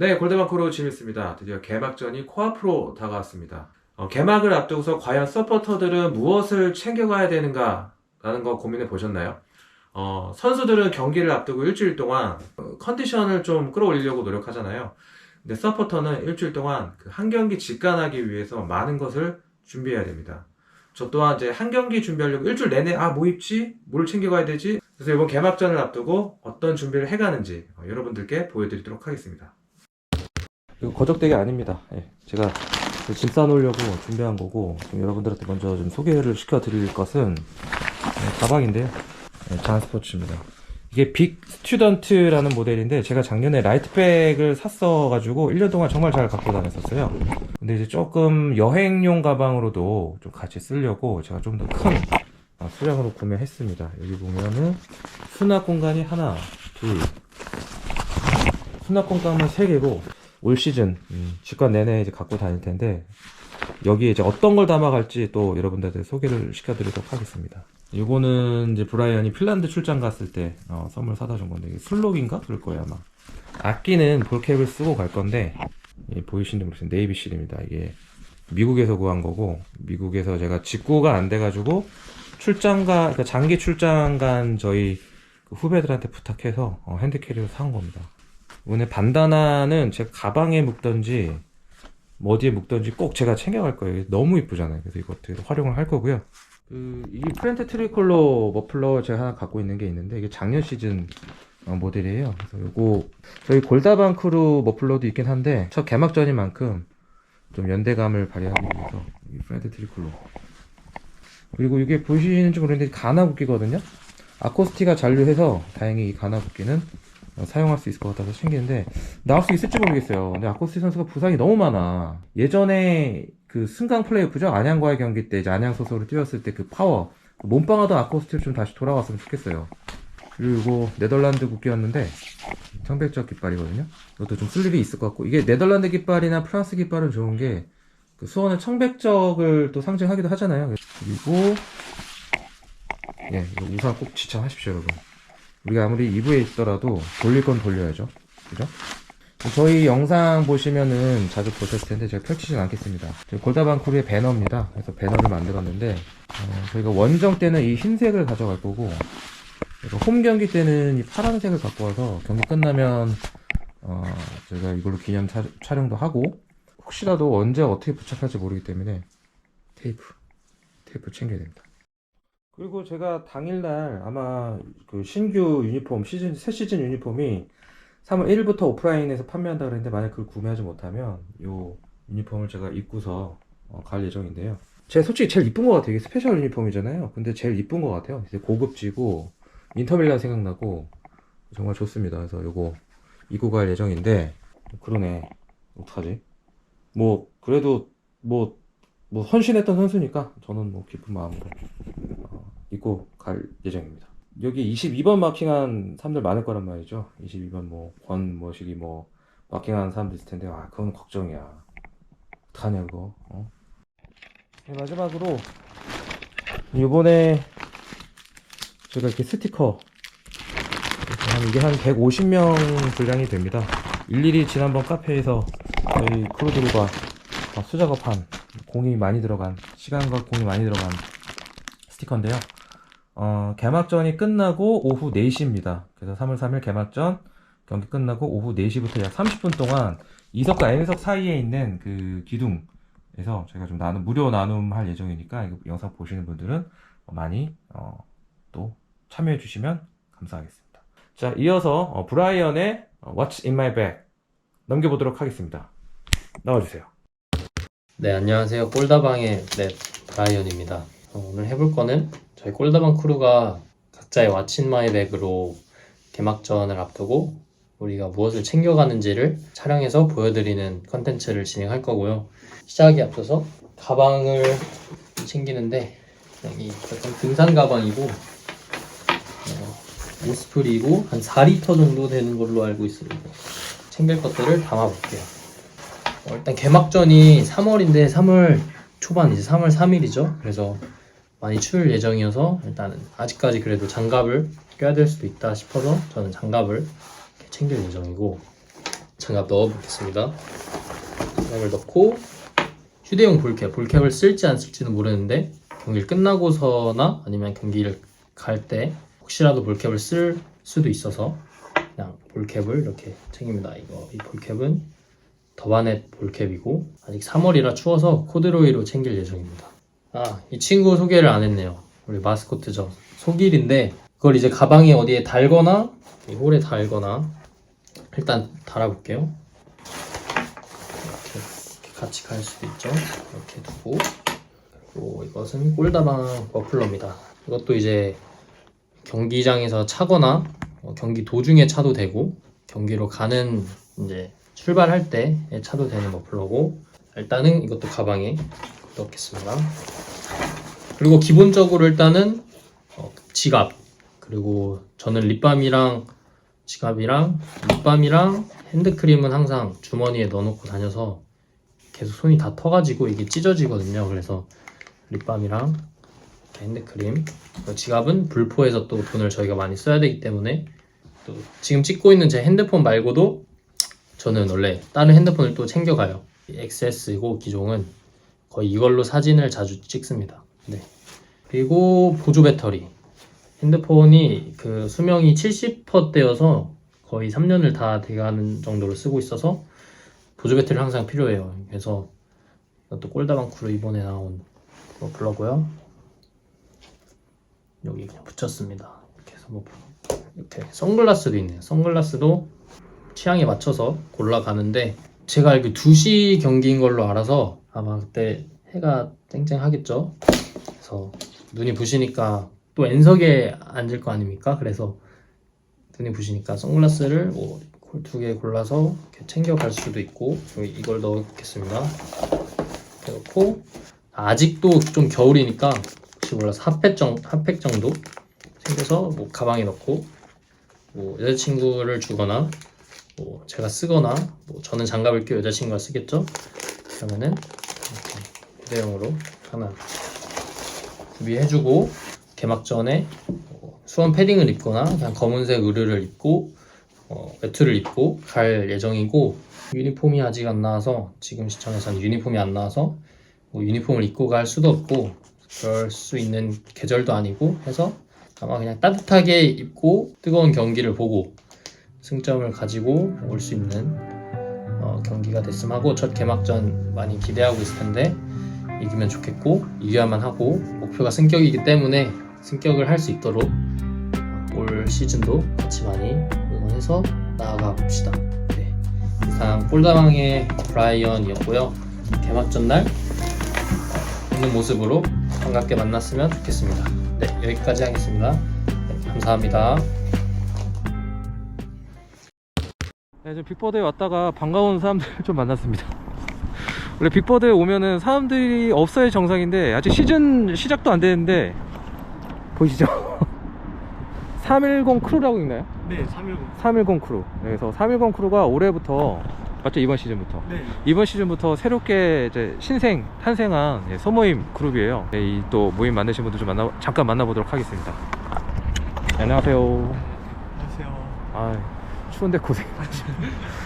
네, 골드마크로 재밌습니다. 드디어 개막전이 코앞으로 다가왔습니다. 어, 개막을 앞두고서 과연 서포터들은 무엇을 챙겨가야 되는가? 라는 거 고민해 보셨나요? 어, 선수들은 경기를 앞두고 일주일 동안 어, 컨디션을 좀 끌어올리려고 노력하잖아요. 근데 서포터는 일주일 동안 그 한 경기 직관하기 위해서 많은 것을 준비해야 됩니다. 저 또한 이제 한 경기 준비하려고 일주일 내내 아, 뭐 입지? 뭘 챙겨가야 되지? 그래서 이번 개막전을 앞두고 어떤 준비를 해가는지 어, 여러분들께 보여드리도록 하겠습니다. 이거 거적대기 아닙니다. 예, 제가 짐 싸놓으려고 준비한 거고 좀 여러분들한테 먼저 좀 소개를 시켜드릴 것은 예, 가방인데요. 예, 장스포츠입니다. 이게 빅 스튜던트라는 모델인데 제가 작년에 라이트백을 샀어가지고 1년 동안 정말 잘 갖고 다녔었어요. 근데 이제 조금 여행용 가방으로도 좀 같이 쓰려고 제가 좀 더큰 수량으로 구매했습니다. 여기 보면은 수납 공간이 하나, 둘, 수납 공간은 세 개고 올 시즌 음, 직관 내내 이제 갖고 다닐 텐데 여기에 이제 어떤 걸 담아갈지 또 여러분들한테 소개를 시켜드리도록 하겠습니다. 이거는 이제 브라이언이 핀란드 출장 갔을 때 어, 선물 사다 준 건데 이게 술록인가 그럴 거예요 아마. 악기는 볼캡을 쓰고 갈 건데 이 보이시는지 모르겠어요 네이비 실입니다. 이게 미국에서 구한 거고 미국에서 제가 직구가 안 돼가지고 출장가 그러니까 장기 출장 간 저희 그 후배들한테 부탁해서 어, 핸드캐리로 사온 겁니다. 오늘 반다나는 제가 가방에 묶던지 뭐 어디에 묶던지 꼭 제가 챙겨갈 거예요. 너무 이쁘잖아요. 그래서 이거 어떻게 활용을 할 거고요. 그, 이 프렌트 트리콜로 머플러 제가 하나 갖고 있는 게 있는데 이게 작년 시즌 어, 모델이에요. 그래서 요거 저희 골다방 크루 머플러도 있긴 한데 첫 개막전인 만큼 좀 연대감을 발휘하기 위해서 이 프렌트 트리콜로 그리고 이게 보시는지 모르겠는데 가나 국기거든요. 아코스티가 잔류해서 다행히 이 가나 국기는 어, 사용할 수 있을 것 같아서 챙기는데 나올 수 있을지 모르겠어요. 근데 아코스티 선수가 부상이 너무 많아. 예전에 그 승강 플레이오프죠 안양과의 경기 때 이제 안양 소속으로 뛰었을 때 그 파워 그 몸빵하던 아코스티를 좀 다시 돌아왔으면 좋겠어요. 그리고 네덜란드 국기였는데 청백적 깃발이거든요. 이것도 좀 쓸 일이 있을 것 같고 이게 네덜란드 깃발이나 프랑스 깃발은 좋은 게 그 수원은 청백적을 또 상징하기도 하잖아요. 그리고 예, 이거 우산 꼭 지참하십시오, 여러분. 우리가 아무리 2부에 있더라도 돌릴 건 돌려야죠. 그죠? 저희 영상 보시면은 자주 보셨을 텐데 제가 펼치진 않겠습니다. 저희 골다방 크루의 배너입니다. 그래서 배너를 만들었는데 어, 저희가 원정 때는 이 흰색을 가져갈 거고 홈 경기 때는 이 파란색을 갖고 와서 경기 끝나면 어, 저희가 이걸로 기념 차- 촬영도 하고 혹시라도 언제 어떻게 부착할지 모르기 때문에 테이프 테이프 챙겨야 됩니다. 그리고 제가 당일날 아마 그 신규 유니폼 시즌 새 시즌 유니폼이 3월 1일부터 오프라인에서 판매한다 그랬는데 만약 그걸 구매하지 못하면 요 유니폼을 제가 입고서 어, 갈 예정인데요. 제가 솔직히 제일 이쁜 것 같아요. 이게 스페셜 유니폼이잖아요. 근데 제일 이쁜 것 같아요. 이제 고급지고 인터밀란 생각나고 정말 좋습니다. 그래서 요거 입고 갈 예정인데 그러네. 어떡하지? 뭐 그래도 뭐 뭐 헌신했던 선수니까 저는 뭐 기쁜 마음으로 어, 입고 갈 예정입니다. 여기 22번 마킹한 사람들 많을 거란 말이죠. 22번 뭐 권모식이 뭐 마킹한 사람들 있을 텐데 아 그건 걱정이야. 어떡하냐 그거. 어? 네, 마지막으로 이번에 제가 이렇게 스티커 한 이게 한 150명 분량이 됩니다. 일일이 지난번 카페에서 저희 어, 수작업한 공이 많이 들어간 시간과 공이 많이 들어간 스티커인데요. 어, 개막전이 끝나고 오후 4시입니다. 그래서 3월 3일 개막전 경기 끝나고 오후 4시부터 약 30분 동안 E석과 N석 사이에 있는 그 기둥에서 제가 좀 나눔, 무료 나눔할 예정이니까 이거 영상 보시는 분들은 많이 어, 또 참여해 주시면 감사하겠습니다. 자, 이어서 어, 브라이언의 어, What's in my bag 넘겨보도록 하겠습니다. 나와주세요. 네, 안녕하세요. 꼴다방의 네, 브라이언입니다. 어, 오늘 해볼 거는 저희 꼴다방 크루가 각자의 왓친 마이 백으로 개막전을 앞두고 우리가 무엇을 챙겨가는지를 촬영해서 보여드리는 컨텐츠를 진행할 거고요. 시작에 앞서서 가방을 챙기는데 그냥 이 약간 등산 가방이고 어, 오스프리고 한 4리터 정도 되는 걸로 알고 있습니다. 챙길 것들을 담아볼게요. 어, 일단 개막전이 3월인데 3월 초반 이제 3월 3일이죠. 그래서 많이 추울 예정이어서 일단은 아직까지 그래도 장갑을 껴야 될 수도 있다 싶어서 저는 장갑을 챙길 예정이고 자 장갑 넣어보겠습니다. 장갑을 넣고 휴대용 볼캡, 볼캡을 쓸지 안 쓸지는 모르는데 경기를 끝나고서나 아니면 경기를 갈 때 혹시라도 볼캡을 쓸 수도 있어서 그냥 볼캡을 이렇게 챙깁니다. 이거 이 볼캡은 더바넷 볼캡이고 아직 3월이라 추워서 코드로이로 챙길 예정입니다. 아, 이 친구 소개를 안 했네요. 우리 마스코트죠. 속일인데 그걸 이제 가방에 어디에 달거나 이 홀에 달거나 일단 달아볼게요. 이렇게, 이렇게 같이 갈 수도 있죠. 이렇게 두고 그리고 이것은 꼴다방 머플러입니다. 이것도 이제 경기장에서 차거나 어, 경기 도중에 차도 되고 경기로 가는 이제 출발할 때 차도 되는 머플러고 일단은 이것도 가방에 넣겠습니다. 그리고 기본적으로 일단은 어, 지갑 그리고 저는 립밤이랑 지갑이랑 립밤이랑 핸드크림은 항상 주머니에 넣어놓고 다녀서 계속 손이 다 터가지고 이게 찢어지거든요. 그래서 립밤이랑 핸드크림 지갑은 불포에서 또 돈을 저희가 많이 써야 되기 때문에 또 지금 찍고 있는 제 핸드폰 말고도 저는 원래 다른 핸드폰을 또 챙겨가요. XS이고 기종은 거의 이걸로 사진을 자주 찍습니다. 네. 그리고 보조 배터리. 핸드폰이 그 수명이 70%대여서 거의 3년을 다 돼가는 정도로 쓰고 있어서 보조 배터리 항상 필요해요. 그래서 이것도 꼴다방쿠로 이번에 나온 머플러고요. 여기 그냥 붙였습니다. 이렇게 해서 뭐 이렇게 선글라스도 있네요. 선글라스도 취향에 맞춰서 골라가는데 제가 알기 2시 경기인 걸로 알아서 아마 그때 해가 쨍쨍하겠죠. 그래서 눈이 부시니까 또 N석에 앉을 거 아닙니까? 그래서 눈이 부시니까 선글라스를 뭐 두 개 골라서 이렇게 챙겨갈 수도 있고 이걸 넣겠습니다. 넣고 아직도 좀 겨울이니까 혹시 몰라서 핫팩, 정, 핫팩 정도 챙겨서 뭐 가방에 넣고 뭐 여자친구를 주거나 뭐 제가 쓰거나 뭐 저는 장갑을 끼고 여자친구가 쓰겠죠? 그러면은 이렇게 휴대용으로 하나 구비해주고 개막전에 뭐 수원 패딩을 입거나 그냥 검은색 의류를 입고 어, 외투를 입고 갈 예정이고 유니폼이 아직 안 나와서 지금 시청에서는 유니폼이 안 나와서 뭐 유니폼을 입고 갈 수도 없고 그럴 수 있는 계절도 아니고 해서 아마 그냥 따뜻하게 입고 뜨거운 경기를 보고 승점을 가지고 올 수 있는 어, 경기가 됐음 하고 첫 개막전 많이 기대하고 있을 텐데 이기면 좋겠고 이겨야만 하고 목표가 승격이기 때문에 승격을 할 수 있도록 올 시즌도 같이 많이 응원해서 나아가 봅시다. 네. 이상 폴다방의 브라이언이었고요. 개막전 날 있는 모습으로 반갑게 만났으면 좋겠습니다. 네, 여기까지 하겠습니다. 네, 감사합니다. 네, 지금 빅버드에 왔다가 반가운 사람들 좀 만났습니다. 원래 빅버드에 오면은 사람들이 없어야 정상인데 아직 시즌 시작도 안 되는데 보이시죠? 310 크루라고 있나요? 네, 310. 310 크루. 네, 그래서 310 크루가 올해부터 맞죠 이번 시즌부터 네. 이번 시즌부터 새롭게 이제 신생 탄생한 예, 소모임 그룹이에요. 네, 이또 모임 만드신 분들 좀 만나 잠깐 만나보도록 하겠습니다. 안녕하세요. 안녕하세요. 아 추운데 고생.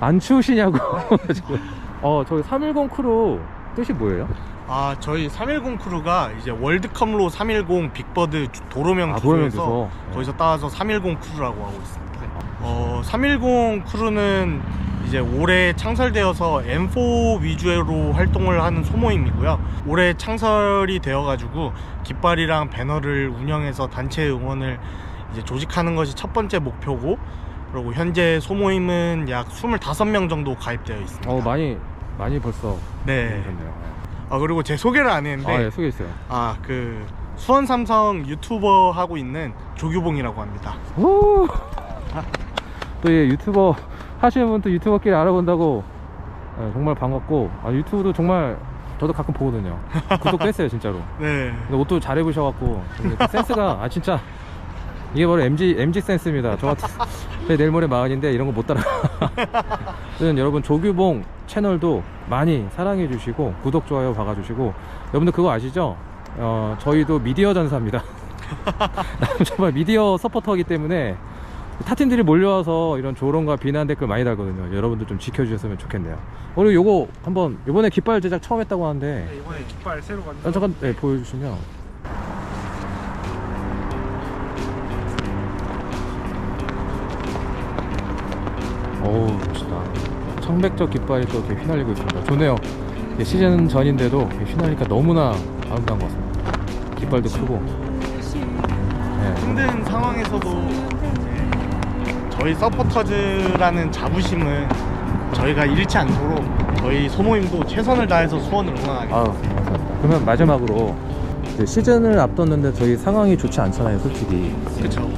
안 추우시냐고. 어 저기 310 크루 뜻이 뭐예요? 아, 저희 310 크루가 이제 월드컵로 310 빅버드 주- 도로명 아 도로명 주소에서 주소. 네. 거기서 따와서 310 크루라고 하고 있습니다. 어, 310 크루는 이제 올해 창설되어서 M4 위주로 활동을 하는 소모임이고요. 올해 창설이 되어가지고 깃발이랑 배너를 운영해서 단체 응원을 이제 조직하는 것이 첫 번째 목표고, 그리고 현재 소모임은 약 25명 정도 가입되어 있습니다. 어 많이 많이 벌써 네. 오셨네요. 아 그리고 제 소개를 안 했는데 아 예, 소개해 주세요. 아 그 수원 삼성 유튜버 하고 있는 조규봉이라고 합니다. 오! 또 예, 유튜버 하시는 분 또 유튜버끼리 알아본다고 예, 정말 반갑고 아, 유튜브도 정말 저도 가끔 보거든요. 구독도 했어요 진짜로. 네. 근데 옷도 잘 입으셔갖고 근데 그 센스가 아 진짜 이게 바로 MG MG 센스입니다. 저 같은 제 내일 모레 마흔인데 이런 거 못 따라. 저는 여러분 조규봉 채널도 많이 사랑해 주시고 구독 좋아요 박아주시고 여러분들 그거 아시죠? 어 저희도 미디어 전사입니다. 정말 미디어 서포터이기 때문에 타팀들이 몰려와서 이런 조롱과 비난 댓글 많이 달거든요. 여러분들 좀 지켜주셨으면 좋겠네요. 그리고 요거 한번 이번에 깃발 제작 처음 했다고 하는데 이번에 깃발 새로 간 아, 잠깐 네, 보여주시면 어우 멋있다. 청백적 깃발이 또 이렇게 휘날리고 있습니다. 좋네요. 시즌 전인데도 휘날리니까 너무나 아름다운 것 같습니다. 깃발도 크고. 네. 힘든 상황에서도 저희 서포터즈라는 자부심은 저희가 잃지 않도록 저희 소모임도 최선을 다해서 수원을 응원하겠습니다. 아유 감사합니다. 그러면 마지막으로 이제 시즌을 앞뒀는데 저희 상황이 좋지 않잖아요 솔직히. 그렇죠.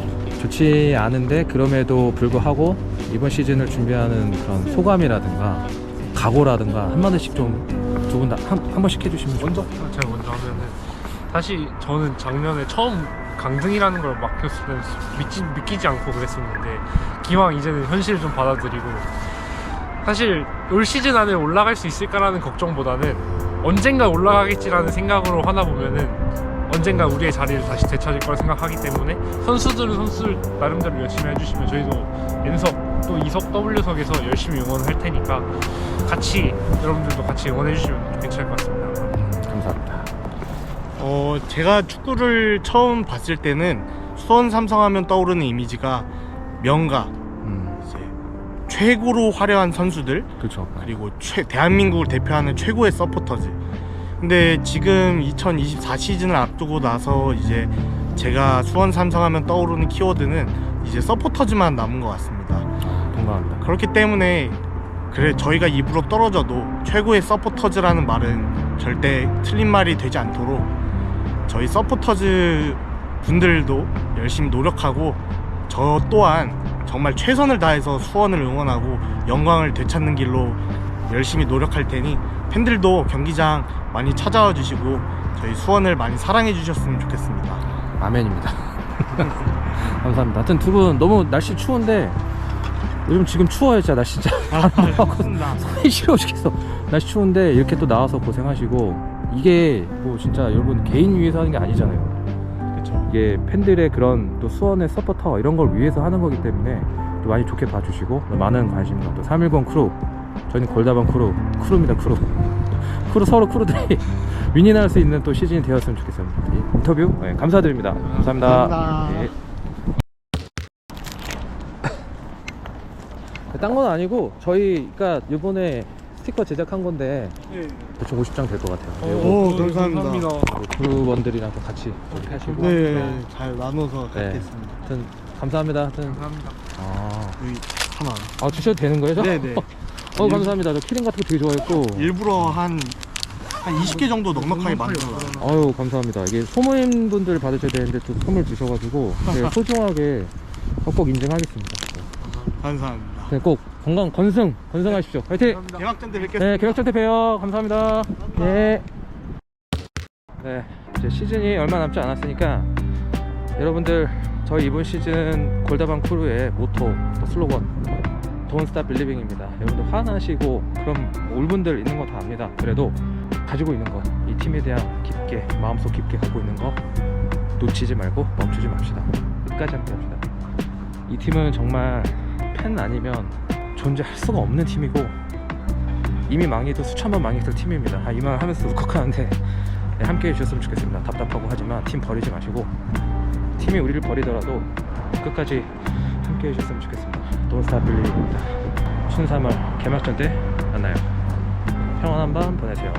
좋지 않은데 그럼에도 불구하고 이번 시즌을 준비하는 그런 소감이라든가 각오라든가 한 마디씩 좀두 분 다 한 한 번씩 해주시면 먼저. 제가 먼저 하면은 사실 저는 작년에 처음 강등이라는 걸 맡겼을 때 믿지, 믿기지 않고 그랬었는데 기왕 이제는 현실을 좀 받아들이고 사실 올 시즌 안에 올라갈 수 있을까라는 걱정보다는 언젠가 올라가겠지라는 생각으로 하나 보면은 언젠가 우리의 자리를 다시 되찾을 걸 생각하기 때문에 선수들은 선수들 나름대로 열심히 해주시면 저희도 N석 또 이석 W석에서 열심히 응원할 테니까 같이 여러분들도 같이 응원해 주시면 괜찮을 것 같습니다. 감사합니다. 어, 제가 축구를 처음 봤을 때는 수원 삼성하면 떠오르는 이미지가 명가, 음, 이제 최고로 화려한 선수들, 그렇죠. 그리고 최, 대한민국을 대표하는 최고의 서포터즈. 근데 지금 2024 시즌을 앞두고 나서 이제 제가 수원 삼성하면 떠오르는 키워드는 이제 서포터즈만 남은 것 같습니다. 동감합니다. 그렇기 때문에 그래 저희가 입으로 떨어져도 최고의 서포터즈라는 말은 절대 틀린 말이 되지 않도록 저희 서포터즈 분들도 열심히 노력하고 저 또한 정말 최선을 다해서 수원을 응원하고 영광을 되찾는 길로 열심히 노력할 테니 팬들도 경기장 많이 찾아와 주시고 저희 수원을 많이 사랑해 주셨으면 좋겠습니다. 아멘입니다. 감사합니다. 하여튼 두 분 너무 날씨 추운데 요즘 지금 추워요 진짜. 나 진짜 고맙습니다. 손이 시려워 죽겠어. 날씨 추운데 이렇게 또 나와서 고생하시고 이게 뭐 진짜 여러분 개인 위해서 하는 게 아니잖아요. 그렇죠. 이게 팬들의 그런 또 수원의 서포터 이런 걸 위해서 하는 거기 때문에 또 많이 좋게 봐주시고 많은 관심과 또 310 크루 저희는 골다방 크루 크루입니다 크루. 크루 서로 크루들이 윈윈할 수 있는 또 시즌이 되었으면 좋겠어요 이 인터뷰? 네, 감사드립니다. 감사합니다, 감사합니다. 네. 딴 건 아니고 저희가 이번에 스티커 제작한 건데 대충 50장 될 것 같아요. 오, 이거 감사합니다. 크루원들이랑 또 같이 이렇게 하시고 네, 잘 나눠서 네. 갖겠습니다. 하여튼 감사합니다. 하여튼 감사합니다. 아, 여기 하나. 아 주셔도 되는 거예요? 저? 네 네. 어 감사합니다. 저 키링 같은 거 되게 좋아했고. 일부러 한, 한 20개 정도 넉넉하게 만들어놨어요. 아유 감사합니다. 이게 소모임 분들 받으셔야 되는데 또 선물 주셔가지고 제가 소중하게 꼭 인증하겠습니다. 감사합니다. 네, 꼭 건강 건승 건승하십시오. 화이팅! 개막전 때 뵙겠습니다. 네, 개혁전 때 봬요. 감사합니다. 네. 네, 이제 시즌이 얼마 남지 않았으니까 여러분들 저희 이번 시즌 골다방 크루의 모토, 또 슬로건 Don't Stop Believing입니다. 여러분들 화나시고 그런 울분들 있는 거 다 압니다. 그래도 가지고 있는 거, 이 팀에 대한 깊게 마음속 깊게 갖고 있는 거 놓치지 말고 멈추지 맙시다. 끝까지 함께 합시다. 이 팀은 정말 팬 아니면 존재할 수가 없는 팀이고 이미 망해도 수천 번 망했을 팀입니다. 아, 이말 하면서 울컥하는데 네, 함께 해주셨으면 좋겠습니다. 답답하고 하지만 팀 버리지 마시고 팀이 우리를 버리더라도 끝까지 함께 해주셨으면 좋겠습니다. 돈스타 빌리입니다. 춘3월 개막전 때 만나요. 평안한 밤 보내세요.